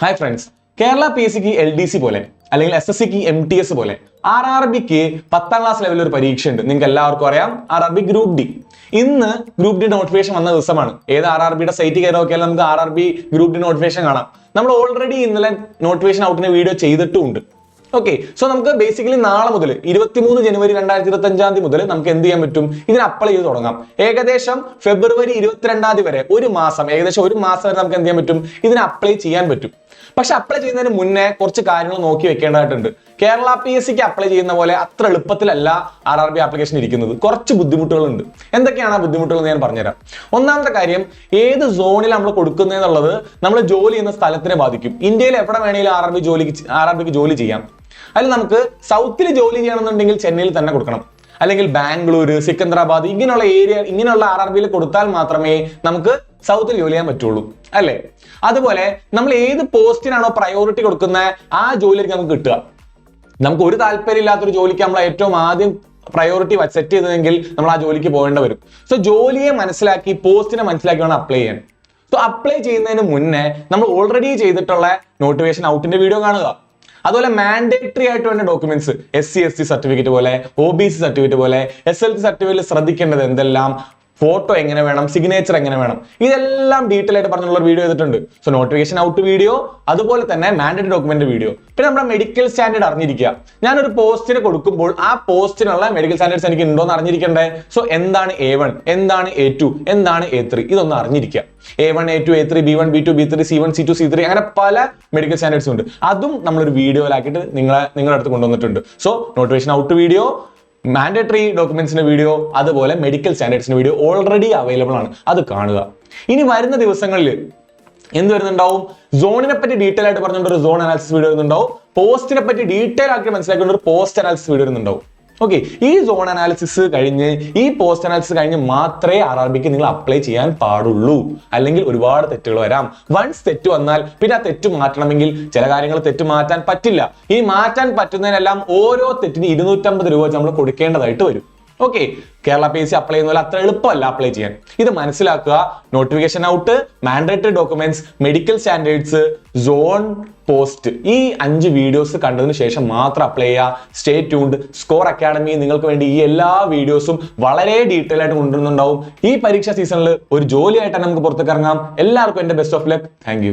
Hi friends Kerala P S സിക്ക് L D C പോലെ അല്ലെങ്കിൽ എസ് എസ് സിക്ക് എം ടി എസ് പോലെ ആർ ആർ ബിക്ക് പത്താം ക്ലാസ് ലെവലിൽ ഒരു പരീക്ഷ ഉണ്ട് നിങ്ങൾക്ക് എല്ലാവർക്കും അറിയാം. R R B group D ഇന്ന് ഗ്രൂപ്പ് ഡി നോട്ടിഫിക്കേഷൻ വന്ന ദിവസമാണ്. ഏത് ആർ ആർ ബിയുടെ സൈറ്റ് കയറി നോക്കിയാൽ നമുക്ക് R R B group D notification കാണാം. നമ്മൾ ഓൾറെഡി ഇന്നലെ നോട്ടിഫിക്കേഷൻ ഔട്ടിന് വീഡിയോ ചെയ്തിട്ടുമുണ്ട്. ഓക്കെ സോ നമുക്ക് ബേസിക്കലി നാളെ മുതൽ ഇരുപത്തിമൂന്ന് ജനുവരി രണ്ടായിരത്തി ഇരുപത്തി അഞ്ചാം തീയതി മുതൽ നമുക്ക് എന്ത് ചെയ്യാൻ പറ്റും? ഇതിന് അപ്ലൈ ചെയ്ത് തുടങ്ങാം. ഏകദേശം ഫെബ്രുവരി ഇരുപത്തിരണ്ടാം തീയതി വരെ ഒരു മാസം ഏകദേശം ഒരു മാസം വരെ നമുക്ക് എന്ത് ചെയ്യാൻ പറ്റും? ഇതിന് അപ്ലൈ ചെയ്യാൻ പറ്റും. പക്ഷെ അപ്ലൈ ചെയ്യുന്നതിന് മുന്നേ കുറച്ച് കാര്യങ്ങൾ നോക്കി വെക്കേണ്ടതായിട്ടുണ്ട്. കേരള പി എസ് സിക്ക് അപ്ലൈ ചെയ്യുന്ന പോലെ അത്ര എളുപ്പത്തിലല്ല ആർ ആർ ബി ആപ്ലിക്കേഷൻ ഇരിക്കുന്നത്. കുറച്ച് ബുദ്ധിമുട്ടുകളുണ്ട്. എന്തൊക്കെയാണ് ആ ബുദ്ധിമുട്ടുകൾ എന്ന് ഞാൻ പറഞ്ഞുതരാം. ഒന്നാമത്തെ കാര്യം ഏത് സോണിൽ നമ്മൾ കൊടുക്കുന്നതെന്നുള്ളത് നമ്മൾ ജോലി ചെയ്യുന്ന സ്ഥലത്തിനെ ബാധിക്കും. ഇന്ത്യയിൽ എവിടെ വേണമെങ്കിലും ആർ ആർ ബി ജോലിക്ക് ആർ ആർ ബിക്ക് ജോലി ചെയ്യാം. അതിൽ നമുക്ക് സൗത്തിൽ ജോലി ചെയ്യണമെന്നുണ്ടെങ്കിൽ ചെന്നൈയിൽ തന്നെ കൊടുക്കണം. അല്ലെങ്കിൽ ബാംഗ്ലൂർ സിക്കന്ദരാബാദ് ഇങ്ങനെയുള്ള ഏരിയ ഇങ്ങനെയുള്ള ആർ ആർ ബിയിൽ കൊടുത്താൽ മാത്രമേ നമുക്ക് സൗത്തിൽ ജോലി ചെയ്യാൻ പറ്റുള്ളൂ അല്ലേ? അതുപോലെ നമ്മൾ ഏത് പോസ്റ്റിനാണോ പ്രയോറിറ്റി കൊടുക്കുന്നത് ആ ജോലിയായിരിക്കും നമുക്ക് കിട്ടുക. നമുക്ക് ഒരു താല്പര്യം ഇല്ലാത്തൊരു ജോലിക്ക് നമ്മൾ ഏറ്റവും ആദ്യം പ്രയോറിറ്റി സെറ്റ് ചെയ്തതെങ്കിൽ നമ്മൾ ആ ജോലിക്ക് പോകേണ്ടി വരും. സോ ജോലിയെ മനസ്സിലാക്കി പോസ്റ്റിനെ മനസ്സിലാക്കി വേണം അപ്ലൈ ചെയ്യാൻ. സോ അപ്ലൈ ചെയ്യുന്നതിന് മുന്നേ നമ്മൾ ഓൾറെഡി ചെയ്തിട്ടുള്ള നോട്ടിഫിക്കേഷൻ ഔട്ടിന്റെ വീഡിയോ കാണുക. അതുപോലെ മാൻഡേറ്ററി ആയിട്ട് വേണ്ട documents S C S T certificate പോലെ ഒ ബി സി സർട്ടിഫിക്കറ്റ് പോലെ എസ് എൽ സി സർട്ടിഫിക്കറ്റിൽ ശ്രദ്ധിക്കേണ്ടത് എന്തെല്ലാം? ഫോട്ടോ എങ്ങനെ വേണം സിഗ്നേച്ചർ എങ്ങനെ വേണം ഇതെല്ലാം ഡീറ്റെയിൽ ആയിട്ട് പറഞ്ഞുള്ള വീഡിയോ ചെയ്തിട്ടുണ്ട്. സോ നോട്ടിഫിക്കേഷൻ ഔട്ട് വീഡിയോ അതുപോലെ തന്നെ മാൻഡേറ്റ് ഡോക്യുമെന്റ് വീഡിയോ പിന്നെ നമ്മുടെ മെഡിക്കൽ സ്റ്റാൻഡേർഡ് അറിഞ്ഞിരിക്കുക. ഞാനൊരു പോസ്റ്റിന് കൊടുക്കുമ്പോൾ ആ പോസ്റ്റിനുള്ള മെഡിക്കൽ സ്റ്റാൻഡേർഡ്സ് എനിക്ക് ഉണ്ടോ എന്ന് അറിഞ്ഞിരിക്കണ്ടേ? സോ എന്താണ് എ വൺ എന്താണ് എ ടു എന്താണ് എ ത്രീ ഇതൊന്ന് അറിഞ്ഞിരിക്കുക. A one A two A three B one B two B three C one C two C three അങ്ങനെ പല മെഡിക്കൽ സ്റ്റാൻഡേർഡ്സ് ഉണ്ട്. അതും നമ്മളൊരു വീഡിയോയിലാക്കിയിട്ട് നിങ്ങളെ നിങ്ങളുടെ അടുത്ത് കൊണ്ടുവന്നിട്ടുണ്ട്. So notification out video mandatory ഡോക്യുമെന്റ്സിന്റെ video അതുപോലെ മെഡിക്കൽ സ്റ്റാൻഡേർഡ്സിന്റെ വീഡിയോ ഓൾറെഡി അവൈലബിൾ ആണ്. അത് കാണുക. ഇനി വരുന്ന ദിവസങ്ങളിൽ എന്ത് വരുന്നുണ്ടാവും? സോണിനെ പറ്റി ഡീറ്റെയിൽ ആയിട്ട് പറഞ്ഞുകൊണ്ട് ഒരു സോൺ അനാലിസിസ് വീഡിയോ വരുന്നുണ്ടാവും. പോസ്റ്റിനെ പറ്റി ഡീറ്റെയിൽ ആക്കി മനസ്സിലാക്കിക്കൊണ്ട് ഒരു പോസ്റ്റ് അനാലിസിസ് വീഡിയോ വരുന്നുണ്ടാവും. ഓക്കെ ഈ സോൺ അനാലിസിസ് കഴിഞ്ഞ് ഈ പോസ്റ്റ് അനാലിസിസ് കഴിഞ്ഞ് മാത്രമേ ആർ ആർ ബിക്ക് നിങ്ങൾ അപ്ലൈ ചെയ്യാൻ പാടുള്ളൂ. അല്ലെങ്കിൽ ഒരുപാട് തെറ്റുകൾ വരാം. വൺസ് തെറ്റ് വന്നാൽ പിന്നെ ആ തെറ്റ് മാറ്റണമെങ്കിൽ ചില കാര്യങ്ങൾ തെറ്റ് മാറ്റാൻ പറ്റില്ല. ഈ മാറ്റാൻ പറ്റുന്നതിനെല്ലാം ഓരോ തെറ്റിന് ഇരുന്നൂറ്റമ്പത് രൂപ വെച്ച് നമ്മൾ കൊടുക്കേണ്ടതായിട്ട് വരും. Okay Kerala P S C apply ചെയ്യുന്ന പോലെ അത്ര എളുപ്പമല്ല അപ്ലൈ ചെയ്യാൻ. ഇത് മനസ്സിലാക്കുക notification out mandatory documents medical standards zone post ഈ അഞ്ച് വീഡിയോസ് കണ്ടതിന് ശേഷം മാത്രം അപ്ലൈ ചെയ്യുക. സ്റ്റേ ട്യൂൺഡ് സ്കോർ അക്കാഡമി നിങ്ങൾക്ക് വേണ്ടി ഈ എല്ലാ വീഡിയോസും വളരെ ഡീറ്റെയിൽ ആയിട്ട് കൊണ്ടുവരുന്നുണ്ടാവും. ഈ പരീക്ഷാ സീസണിൽ ഒരു ജോലിയായിട്ട് തന്നെ നമുക്ക് പുറത്തേക്ക് ഇറങ്ങാം. എല്ലാവർക്കും എന്റെ ബെസ്റ്റ് ഓഫ് ലക്ക് താങ്ക്